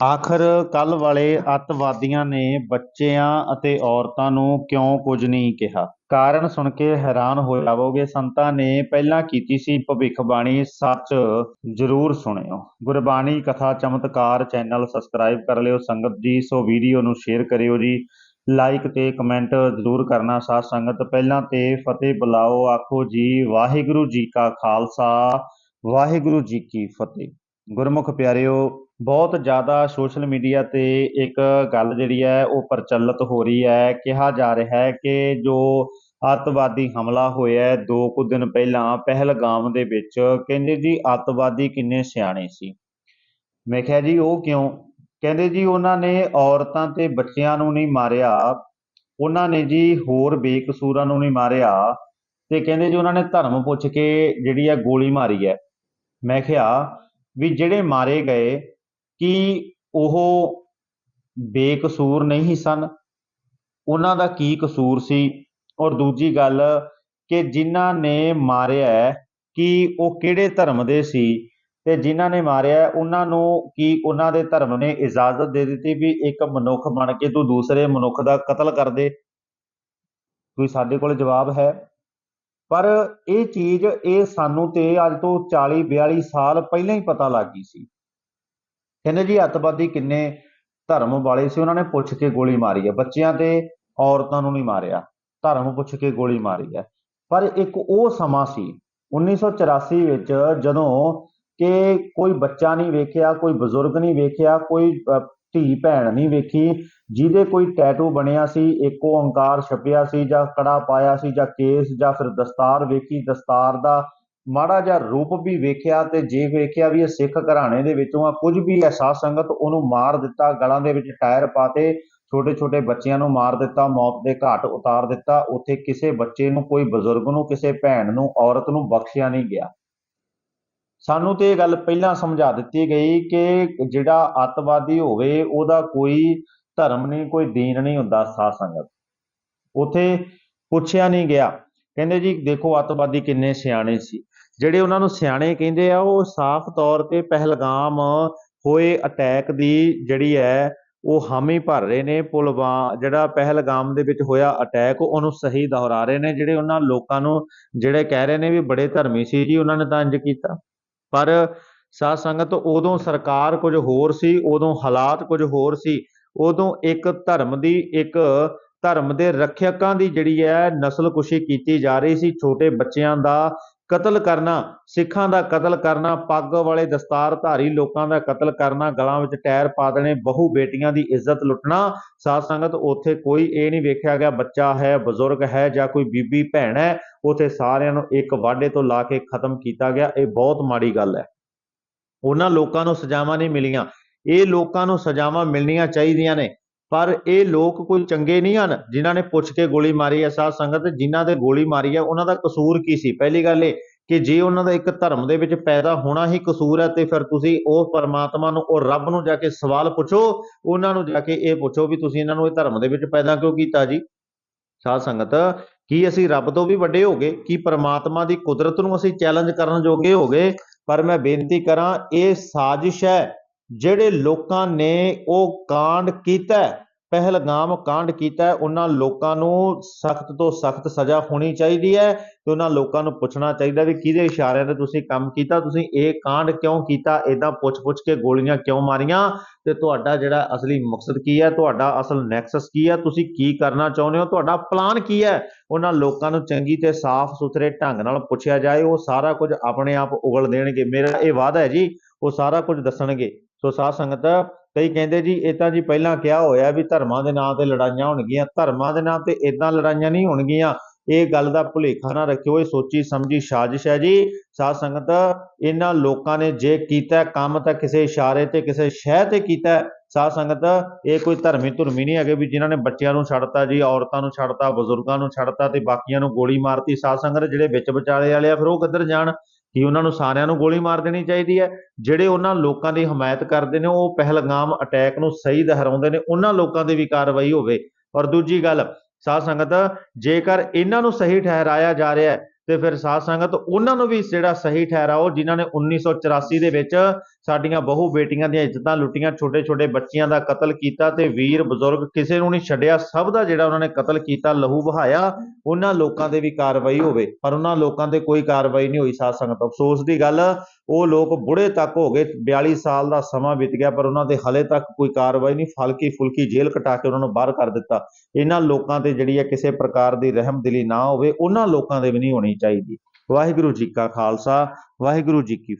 ਆਖਰ ਕੱਲ ਵਾਲੇ ਅੱਤਵਾਦੀਆਂ ਨੇ ਬੱਚਿਆਂ ਅਤੇ ਔਰਤਾਂ ਨੂੰ ਕਿਉਂ ਕੁਝ ਨਹੀਂ ਕਿਹਾ? ਕਾਰਨ ਸੁਣ ਕੇ ਹੈਰਾਨ ਹੋ ਜਾਵੋਗੇ ਸੰਤਾਂ ਨੇ ਪਹਿਲਾਂ ਕੀਤੀ ਸੀ ਭਵਿੱਖਬਾਣੀ, ਸੱਚ ਜ਼ਰੂਰ ਸੁਣਿਓ। ਗੁਰਬਾਣੀ ਕਥਾ ਚਮਤਕਾਰ ਚੈਨਲ ਸਬਸਕ੍ਰਾਈਬ ਕਰ ਲਿਓ, ਸੰਗਤ ਜੀ ਸੋ ਵੀਡੀਓ ਨੂੰ ਸ਼ੇਅਰ ਕਰਿਓ ਜੀ। ਲਾਈਕ ਤੇ ਕਮੈਂਟ ਜ਼ਰੂਰ ਕਰਨਾ ਸਾਧ ਸੰਗਤ। ਪਹਿਲਾਂ ਤੇ ਫਤਿਹ ਬੁਲਾਓ, ਆਖੋ ਜੀ, ਵਾਹਿਗੁਰੂ ਜੀ ਕਾ ਖਾਲਸਾ, ਵਾਹਿਗੁਰੂ ਜੀ ਕੀ ਫਤਿਹ। ਗੁਰਮੁਖ ਪਿਆਰਿਓ ਬਹੁਤ ਜ਼ਿਆਦਾ ਸੋਸ਼ਲ ਮੀਡੀਆ ਤੇ ਇੱਕ ਗੱਲ ਜਿਹੜੀ ਹੈ ਉਹ ਪ੍ਰਚਲਿਤ ਹੋ ਰਹੀ ਹੈ, ਕਿਹਾ ਜਾ ਰਿਹਾ ਹੈ ਕਿ ਜੋ ਅੱਤਵਾਦੀ ਹਮਲਾ ਹੋਇਆ ਦੋ ਕੁ ਦਿਨ ਪਹਿਲਾਂ ਪਹਿਲਗਾਮ ਦੇ ਵਿੱਚ, ਕਹਿੰਦੇ ਜੀ ਅੱਤਵਾਦੀ ਕਿੰਨੇ ਸਿਆਣੇ ਸੀ। ਮੈਂ ਕਿਹਾ ਜੀ ਉਹ ਕਿਉਂ? ਕਹਿੰਦੇ ਜੀ ਉਹਨਾਂ ਨੇ ਔਰਤਾਂ ਤੇ ਬੱਚਿਆਂ ਨੂੰ ਨਹੀਂ ਮਾਰਿਆ, ਉਹਨਾਂ ਨੇ ਜੀ ਹੋਰ ਬੇਕਸੂਰਾਂ ਨੂੰ ਨਹੀਂ ਮਾਰਿਆ ਤੇ ਕਹਿੰਦੇ ਜੀ ਉਹਨਾਂ ਨੇ ਧਰਮ ਪੁੱਛ ਕੇ ਜਿਹੜੀ ਹੈ ਗੋਲੀ ਮਾਰੀ ਹੈ। ਮੈਂ ਕਿਹਾ ਵੀ ਜਿਹੜੇ ਮਾਰੇ ਗਏ ਕਿ ਉਹ ਬੇਕਸੂਰ ਨਹੀਂ ਸਨ। ਉਹਨਾਂ ਦਾ ਕੀ ਕਸੂਰ ਸੀ? ਔਰ ਦੂਜੀ ਗੱਲ ਕਿ ਜਿਨ੍ਹਾਂ ਨੇ ਮਾਰਿਆ ਕਿ ਉਹ ਕਿਹੜੇ ਧਰਮ ਦੇ ਸੀ? ਤੇ ਜਿਨ੍ਹਾਂ ਨੇ ਮਾਰਿਆ ਉਹਨਾਂ ਨੂੰ ਕੀ ਉਹਨਾਂ ਦੇ ਧਰਮ ਨੇ ਇਜਾਜ਼ਤ ਦੇ ਦਿੱਤੀ ਵੀ ਇੱਕ ਮਨੁੱਖ ਬਣ ਕੇ ਤੂੰ ਦੂਸਰੇ ਮਨੁੱਖ ਦਾ ਕਤਲ ਕਰ ਦੇ? ਕੋਈ ਸਾਡੇ ਕੋਲ ਜਵਾਬ ਹੈ? ਪਰ ਇਹ ਚੀਜ਼ ਇਹ ਸਾਨੂੰ ਤੇ ਅੱਜ ਤੋਂ 40 42 ਸਾਲ ਪਹਿਲਾਂ ਹੀ ਪਤਾ ਲੱਗ ਗਈ ਸੀ। ਕਹਿੰਦੇ ਜੀ ਅੱਤਵਾਦੀ ਕਿੰਨੇ ਧਰਮ ਵਾਲੇ ਸੀ, ਉਹਨਾਂ ਨੇ ਪੁੱਛ ਕੇ ਗੋਲੀ ਮਾਰੀ ਹੈ। ਬੱਚਿਆਂ ਤੇ ਔਰਤਾਂ ਨੂੰ ਨਹੀਂ ਮਾਰਿਆ, ਧਰਮ ਪੁੱਛ ਕੇ ਗੋਲੀ ਮਾਰੀ ਹੈ। ਪਰ ਇੱਕ ਉਹ ਸਮਾਂ ਸੀ 1984 ਵਿੱਚ ਜਦੋਂ ਕਿ ਕੋਈ ਬੱਚਾ ਨਹੀਂ ਵੇਖਿਆ, ਕੋਈ ਬਜ਼ੁਰਗ ਨਹੀਂ ਵੇਖਿਆ, ਕੋਈ ਧੀ ਭੈਣ ਨਹੀਂ ਵੇਖੀ, ਜਿਹਦੇ ਕੋਈ ਟੈਟੂ ਬਣਿਆ ਸੀ, ਇੱਕ ਓੰਕਾਰ ਛਪਿਆ ਸੀ ਜਾਂ ਕੜਾ ਪਾਇਆ ਸੀ ਜਾਂ ਕੇਸ ਜਾਂ ਫਿਰ ਦਸਤਾਰ ਵੇਖੀ, ਦਸਤਾਰ ਦਾ ਮਾੜਾ ਜਿਹਾ ਰੂਪ ਵੀ ਵੇਖਿਆ ਤੇ ਜੇ ਵੇਖਿਆ ਵੀ ਇਹ ਸਿੱਖ ਘਰਾਣੇ ਦੇ ਵਿੱਚੋਂ ਆ, ਕੁਝ ਵੀ ਹੈ ਸਾਧ ਸੰਗਤ ਉਹਨੂੰ ਮਾਰ ਦਿੱਤਾ, ਗਲਾਂ ਦੇ ਵਿੱਚ ਟਾਇਰ ਪਾਤੇ ਛੋਟੇ ਛੋਟੇ ਬੱਚਿਆਂ ਨੂੰ ਮਾਰ ਦਿੱਤਾ, ਮੌਤ ਦੇ ਘਾਟ ਉਤਾਰ ਦਿੱਤਾ, ਉੱਥੇ ਕਿਸੇ ਬੱਚੇ ਨੂੰ, ਕੋਈ ਬਜ਼ੁਰਗ ਨੂੰ, ਕਿਸੇ ਭੈਣ ਨੂੰ, ਔਰਤ ਨੂੰ ਬਖਸ਼ਿਆ ਨਹੀਂ ਗਿਆ। ਸਾਨੂੰ ਤੇ ਇਹ ਗੱਲ ਪਹਿਲਾਂ ਸਮਝਾ ਦਿੱਤੀ ਗਈ ਕਿ ਜਿਹੜਾ ਅੱਤਵਾਦੀ ਹੋਵੇ, ਉਹਦਾ ਕੋਈ ਧਰਮ ਨਹੀਂ, ਕੋਈ ਦੀਨ ਨਹੀਂ ਹੁੰਦਾ ਸਾਧ ਸੰਗਤ। ਉਥੇ ਪੁੱਛਿਆ ਨਹੀਂ ਗਿਆ। ਕਹਿੰਦੇ ਜੀ, ਦੇਖੋ ਅੱਤਵਾਦੀ ਕਿੰਨੇ ਸਿਆਣੇ ਸੀ। ਜਿਹੜੇ ਉਹਨਾਂ ਨੂੰ ਸਿਆਣੇ ਕਹਿੰਦੇ ਆ, ਉਹ ਸਾਫ਼ ਤੌਰ ਤੇ ਪਹਿਲਗਾਮ ਹੋਏ ਅਟੈਕ ਦੀ ਜਿਹੜੀ ਹੈ, ਉਹ ਹਾਮੀ ਭਰ ਰਹੇ ਨੇ, ਪੁਲਵਾ, ਜਿਹੜਾ ਪਹਿਲਗਾਮ ਦੇ ਵਿੱਚ ਹੋਇਆ ਅਟੈਕ ਉਹਨੂੰ ਸਹੀ ਦੁਹਰਾ ਰਹੇ ਨੇ, ਜਿਹੜੇ ਉਹਨਾਂ ਲੋਕਾਂ ਨੂੰ ਜਿਹੜੇ ਕਹਿ ਰਹੇ ਨੇ ਵੀ ਬੜੇ ਧਰਮੀ ਸੀ ਜੀ, ਉਹਨਾਂ ਨੇ ਤਾਂ ਇੰਜ ਕੀਤਾ। ਪਰ ਸਾਧ ਸੰਗਤ, ਉਦੋਂ ਸਰਕਾਰ ਕੁਝ ਹੋਰ ਸੀ, ਉਦੋਂ ਹਾਲਾਤ ਕੁਝ ਹੋਰ ਸੀ, ਉਦੋਂ ਇੱਕ ਧਰਮ ਦੀ, ਇੱਕ ਧਰਮ ਦੇ ਰੱਖਿਅਕਾਂ ਦੀ ਜਿਹੜੀ ਹੈ, ਨਸਲਕੁਸ਼ੀ ਕੀਤੀ ਜਾ ਰਹੀ ਸੀ, ਛੋਟੇ ਬੱਚਿਆਂ ਦਾ ਕਤਲ ਕਰਨਾ, ਸਿੱਖਾਂ ਦਾ ਕਤਲ ਕਰਨਾ, ਪੱਗ ਵਾਲੇ ਦਸਤਾਰਧਾਰੀ ਲੋਕਾਂ ਦਾ ਕਤਲ ਕਰਨਾ, ਗਲਾਂ ਵਿੱਚ ਟਾਇਰ ਪਾ ਦੇਣੇ, ਬਹੂ ਬੇਟੀਆਂ ਦੀ ਇੱਜ਼ਤ ਲੁੱਟਣਾ, ਸਾਧ ਸੰਗਤ ਉੱਥੇ ਕੋਈ ਇਹ ਨਹੀਂ ਵੇਖਿਆ ਗਿਆ ਬੱਚਾ ਹੈ, ਬਜ਼ੁਰਗ ਹੈ ਜਾਂ ਕੋਈ ਬੀਬੀ ਭੈਣ ਹੈ, ਉੱਥੇ ਸਾਰਿਆਂ ਨੂੰ ਇੱਕ ਵਾਢੇ ਤੋਂ ਲਾ ਕੇ ਖਤਮ ਕੀਤਾ ਗਿਆ, ਇਹ ਬਹੁਤ ਮਾੜੀ ਗੱਲ ਹੈ। ਉਹਨਾਂ ਲੋਕਾਂ ਨੂੰ ਸਜ਼ਾਵਾਂ ਨਹੀਂ ਮਿਲੀਆਂ। ਇਹ ਲੋਕਾਂ ਨੂੰ ਸਜ਼ਾਵਾਂ ਮਿਲਣੀਆਂ ਚਾਹੀਦੀਆਂ ਨੇ। ਪਰ ਇਹ ਲੋਕ ਕੋਈ ਚੰਗੇ ਨਹੀਂ ਹਨ, ਜਿਨ੍ਹਾਂ ਨੇ ਪੁੱਛ ਕੇ ਗੋਲੀ ਮਾਰੀ ਹੈ। ਸਾਧ ਸੰਗਤ, ਜਿਨ੍ਹਾਂ ਦੇ ਗੋਲੀ ਮਾਰੀ ਹੈ, ਉਹਨਾਂ ਦਾ ਕਸੂਰ ਕੀ ਸੀ? ਪਹਿਲੀ ਗੱਲ ਇਹ ਕਿ ਜੇ ਉਹਨਾਂ ਦਾ ਇੱਕ ਧਰਮ ਦੇ ਵਿੱਚ ਪੈਦਾ ਹੋਣਾ ਹੀ ਕਸੂਰ ਹੈ, ਤੇ ਫਿਰ ਤੁਸੀਂ ਉਹ ਪਰਮਾਤਮਾ ਨੂੰ, ਉਹ ਰੱਬ ਨੂੰ ਜਾ ਕੇ ਸਵਾਲ ਪੁੱਛੋ, ਉਹਨਾਂ ਨੂੰ ਜਾ ਕੇ ਇਹ ਪੁੱਛੋ ਵੀ ਤੁਸੀਂ ਇਹਨਾਂ ਨੂੰ ਇਹ ਧਰਮ ਦੇ ਵਿੱਚ ਪੈਦਾ ਕਿਉਂ ਕੀਤਾ ਜੀ? ਸਾਧ ਸੰਗਤ, ਕੀ ਅਸੀਂ ਰੱਬ ਤੋਂ ਵੀ ਵੱਡੇ ਹੋ ਗਏ? ਕੀ ਪਰਮਾਤਮਾ ਦੀ ਕੁਦਰਤ ਨੂੰ ਅਸੀਂ ਚੈਲੰਜ ਕਰਨ ਜੋਗੇ ਹੋ ਗਏ? ਪਰ ਮੈਂ ਬੇਨਤੀ ਕਰਾਂ, ਇਹ ਸਾਜ਼ਿਸ਼ ਹੈ ਜਿਹੜੇ ਲੋਕਾਂ ਨੇ ਉਹ ਕਾਂਡ ਕੀਤਾ ਪਹਿਲਗਾਮ ਕਾਂਡ ਕੀਤਾ ਉਹਨਾਂ ਲੋਕਾਂ ਨੂੰ ਸਖਤ ਤੋਂ ਸਖਤ ਸਜ਼ਾ ਹੋਣੀ ਚਾਹੀਦੀ ਹੈ ਤੇ ਉਹਨਾਂ ਲੋਕਾਂ ਨੂੰ ਪੁੱਛਣਾ ਚਾਹੀਦਾ ਵੀ ਕਿਹਦੇ ਇਸ਼ਾਰਿਆਂ ਤੇ ਤੁਸੀਂ ਕੰਮ ਕੀਤਾ, ਤੁਸੀਂ ਇਹ ਕਾਂਡ ਕਿਉਂ ਕੀਤਾ ਇਦਾਂ ਪੁੱਛ-ਪੁੱਛ ਕੇ ਗੋਲੀਆਂ ਕਿਉਂ ਮਾਰੀਆਂ ਤੇ ਤੁਹਾਡਾ ਜਿਹੜਾ ਅਸਲੀ ਮਕਸਦ ਕੀ ਹੈ, ਤੁਹਾਡਾ ਅਸਲ ਨੈਕਸਸ ਕੀ ਹੈ, ਤੁਸੀਂ ਕੀ ਕਰਨਾ ਚਾਹੁੰਦੇ ਹੋ, ਤੁਹਾਡਾ ਪਲਾਨ ਕੀ ਹੈ? ਉਹਨਾਂ ਲੋਕਾਂ ਨੂੰ ਚੰਗੀ ਤੇ ਸਾਫ਼ ਸੁਥਰੇ ਢੰਗ ਨਾਲ ਪੁੱਛਿਆ ਜਾਏ, ਉਹ ਸਾਰਾ ਕੁਝ ਆਪਣੇ ਆਪ ਉਗਲ ਦੇਣਗੇ। ਮੇਰਾ ਇਹ ਵਾਅਦਾ ਹੈ ਜੀ, ਉਹ ਸਾਰਾ ਕੁਝ ਦੱਸਣਗੇ। ਸੋ ਸਾਧ ਸੰਗਤ, ਕਈ ਕਹਿੰਦੇ ਜੀ, ਇਹ ਤਾਂ ਜੀ ਪਹਿਲਾਂ ਕਿਹਾ ਹੋਇਆ ਵੀ ਧਰਮਾਂ ਦੇ ਨਾਂ ਤੇ ਲੜਾਈਆਂ ਹੋਣਗੀਆਂ, ਧਰਮਾਂ ਦੇ ਨਾਂ ਤੇ ਇਦਾਂ ਲੜਾਈਆਂ ਨਹੀਂ ਹੋਣਗੀਆਂ। ਇਹ ਗੱਲ ਦਾ ਭੁਲੇਖਾ ਨਾ ਰੱਖਿਓ, ਇਹ ਸੋਚੀ ਸਮਝੀ ਸਾਜ਼ਿਸ਼ ਹੈ ਜੀ। ਸਾਧ ਸੰਗਤ, ਇਹਨਾਂ ਲੋਕਾਂ ਨੇ ਜੇ ਕੀਤਾ, ਕੰਮ ਤਾਂ ਕਿਸੇ ਇਸ਼ਾਰੇ ਤੇ, ਕਿਸੇ ਸ਼ਹਿ ਤੇ ਕੀਤਾ। ਸਾਧ ਸੰਗਤ, ਇਹ ਕੋਈ ਧਰਮੀ ਧੁਰਮੀ ਨਹੀਂ ਹੈਗੇ ਵੀ ਜਿਨ੍ਹਾਂ ਨੇ ਬੱਚਿਆਂ ਨੂੰ ਛੱਡਤਾ ਜੀ, ਔਰਤਾਂ ਨੂੰ ਛੱਡਤਾ, ਬਜ਼ੁਰਗਾਂ ਨੂੰ ਛੱਡਤਾ ਤੇ ਬਾਕੀਆਂ ਨੂੰ ਗੋਲੀ ਮਾਰਤੀ। ਸਾਧ ਸੰਗਤ, ਜਿਹੜੇ ਵਿੱਚ ਵਿਚਾਲੇ ਵਾਲੇ ਆ, ਫਿਰ ਉਹ ਕਿੱਧਰ ਜਾਣ? ਕਿ ਉਹਨਾਂ ਨੂੰ ਸਾਰਿਆਂ ਨੂੰ ਗੋਲੀ ਮਾਰ ਦੇਣੀ ਚਾਹੀਦੀ ਹੈ। ਜਿਹੜੇ ਉਹਨਾਂ ਲੋਕਾਂ ਦੀ ਹਮਾਇਤ ਕਰਦੇ ਨੇ, ਉਹ ਪਹਿਲਗਾਮ ਅਟੈਕ ਨੂੰ ਸਹੀ ਦਹਰਾਉਂਦੇ ਨੇ, ਉਹਨਾਂ ਲੋਕਾਂ ਦੀ ਵੀ ਕਾਰਵਾਈ ਹੋਵੇ। ਔਰ ਦੂਜੀ ਗੱਲ, ਸਾਧ ਸੰਗਤ, ਜੇਕਰ ਇਹਨਾਂ ਨੂੰ ਸਹੀ ਠਹਿਰਾਇਆ ਜਾ ਰਿਹਾ ਹੈ ਤੇ ਫਿਰ ਸਾਧ ਸੰਗਤ, ਉਹਨਾਂ ਨੂੰ ਵੀ ਜਿਹੜਾ ਸਹੀ ਠਹਿਰਾਓ ਜਿਨ੍ਹਾਂ ਨੇ 1984 ਦੇ ਵਿੱਚ ਸਾਡੀਆਂ ਬਹੂ ਬੇਟੀਆਂ ਦੀਆਂ ਇੱਜ਼ਤਾਂ ਲੁੱਟੀਆਂ ਛੋਟੇ ਛੋਟੇ ਬੱਚਿਆਂ ਦਾ ਕਤਲ ਕੀਤਾ ਤੇ ਵੀਰ, ਬਜ਼ੁਰਗ ਕਿਸੇ ਨੂੰ ਨਹੀਂ ਛੱਡਿਆ, ਸਭ ਦਾ ਜਿਹੜਾ ਉਹਨਾਂ ਨੇ ਕਤਲ ਕੀਤਾ, ਲਹੂ ਵਹਾਇਆ, ਉਹਨਾਂ ਲੋਕਾਂ ਤੇ ਵੀ ਕਾਰਵਾਈ ਹੋਵੇ। ਪਰ ਉਹਨਾਂ ਲੋਕਾਂ ਤੇ ਕੋਈ ਕਾਰਵਾਈ ਨਹੀਂ ਹੋਈ ਸਾਧ ਸੰਗਤ। ਅਫਸੋਸ ਦੀ ਗੱਲ ਉਹ ਲੋਕ ਬੁੜੇ ਤੱਕ ਹੋ ਗਏ 42 ਸਾਲ ਦਾ ਸਮਾਂ ਬੀਤ ਗਿਆ, ਪਰ ਉਹਨਾਂ ਤੇ ਹਲੇ ਤੱਕ ਕੋਈ ਕਾਰਵਾਈ ਨਹੀਂ, ਫਲਕੀ ਫੁਲਕੀ ਜੇਲ੍ਹ ਕਟਾ ਕੇ ਉਹਨਾਂ ਨੂੰ ਬਾਹਰ ਕਰ ਦਿੱਤਾ। ਇਹਨਾਂ ਲੋਕਾਂ ਤੇ ਜਿਹੜੀ ਹੈ ਕਿਸੇ ਪ੍ਰਕਾਰ ਦੀ ਰਹਿਮਦਿਲੀ ਨਾ ਹੋਵੇ, ਉਹਨਾਂ ਲੋਕਾਂ ਦੇ ਵੀ ਨਹੀਂ ਹੋਣੀ ਚਾਹੀਦੀ। ਵਾਹਿਗੁਰੂ ਜੀ ਕਾ ਖਾਲਸਾ, ਵਾਹਿਗੁਰੂ ਜੀ ਕੀ